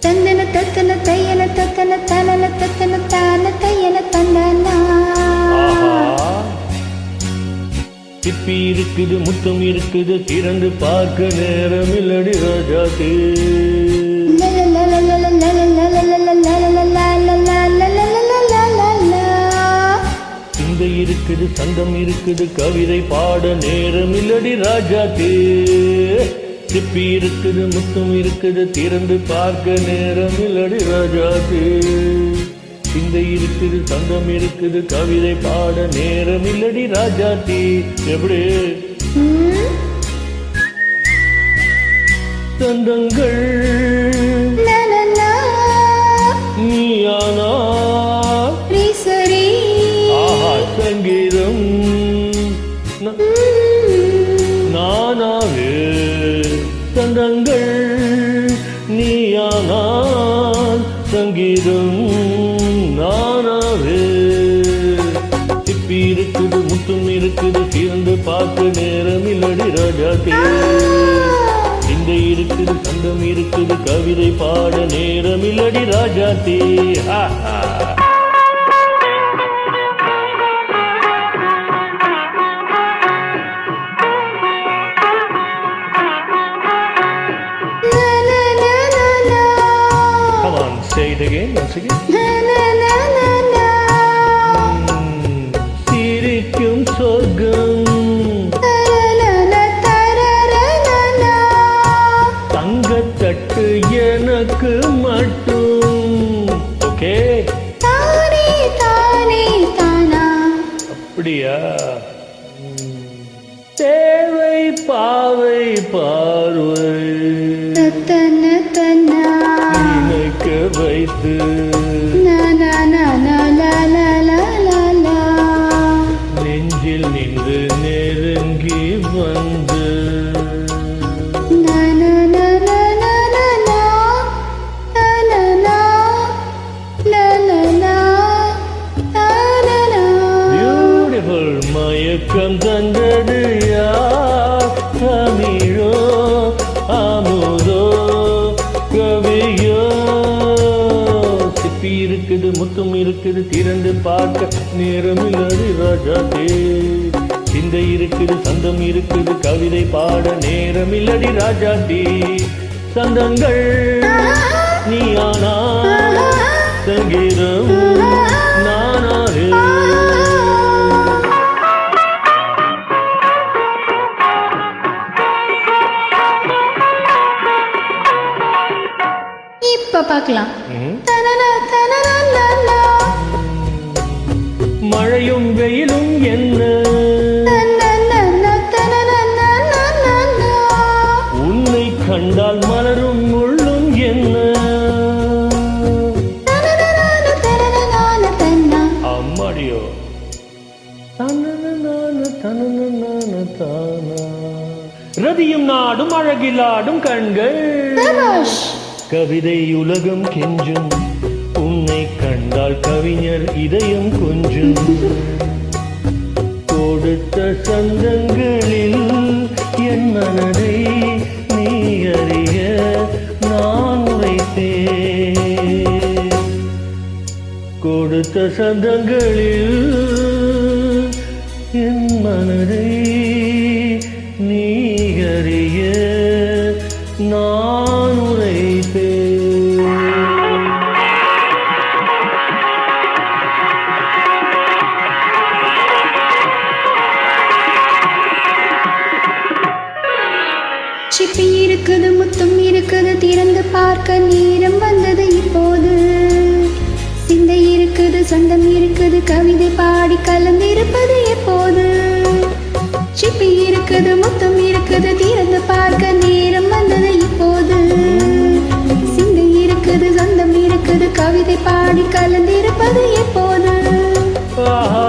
தந்தன தத்தன தையன தத்தன தனன தத்தன தான தையன தந்தனா. சிப்பி இருக்குது முத்தம் இருக்குது திறந்து பார்க்க நேரம் இல்லடி ராஜாத்தி சிந்தை இருக்குது சங்கம் இருக்குது கவிதை பாட நேரம் இல்லடி ராஜாத்தி சிப்பி இருக்குது முத்தம் இருக்குது திறந்து பார்க்க நேரம் இல்லடி ராஜாத்தி சிந்தை இருக்குது சங்கம் இருக்குது கவிதை பாட நேரம் இல்லடி ராஜாத்தி எப்படி? தந்தங்கள் சங்கீதம் நானாவே. சிப்பி இருக்குது முத்தும் இருக்குது தீர்ந்து பார்க்க நேரம் இல்லடி ராஜாத்தே இந்த இருக்குது சந்தம் இருக்குது கவிதை பாட நேரம் இல்லடி ராஜாத்தே it again, once again. சிரிக்கும் சொர்க்கம் தங்கத்தட்டு எனக்கு மட்டும் ஓகே அப்படியா ம், தேவை பாவை பார்வை Thank you. இருக்குது திறந்து பார்க்க நேரம் ராஜா ராஜாத்தே சிந்தை இருக்குது சந்தம் இருக்குது கவிதை பாட நேரம் இல்லடி தே சந்தங்கள் நீ ஆனா சங்கீதம் நானாரே இப்ப பார்க்கலாம். ரதியும் நாடும் அழகிலாடும் கண்கள். கவிதை உலகம் கெஞ்சும். உன்னை கண்டால் கவிஞர் இதயம் கொஞ்சும். கொடுத்த சந்தங்களில் என் மனதை நீ அறிய நான் உரைத்தேன். கொடுத்த சந்தங்களில் என் மனதை நீ அறிய நான் உரைத்தேன் சிப்பி இருக்குது முத்தம் இருக்குது திறந்து பார்க்க நேரம் இருக்குது சொந்தம் இருக்குது கவிதை பாடி கலந்து இருப்பது எப்போது? சிப்பி இருக்குது முத்தம் இருக்குது திறந்து பார்க்க நேரம் வந்தது இப்போது. சிந்தை இருக்குது சொந்தம் இருக்குது கவிதை பாடி கலந்திருப்பது எப்போது? ஆஹா.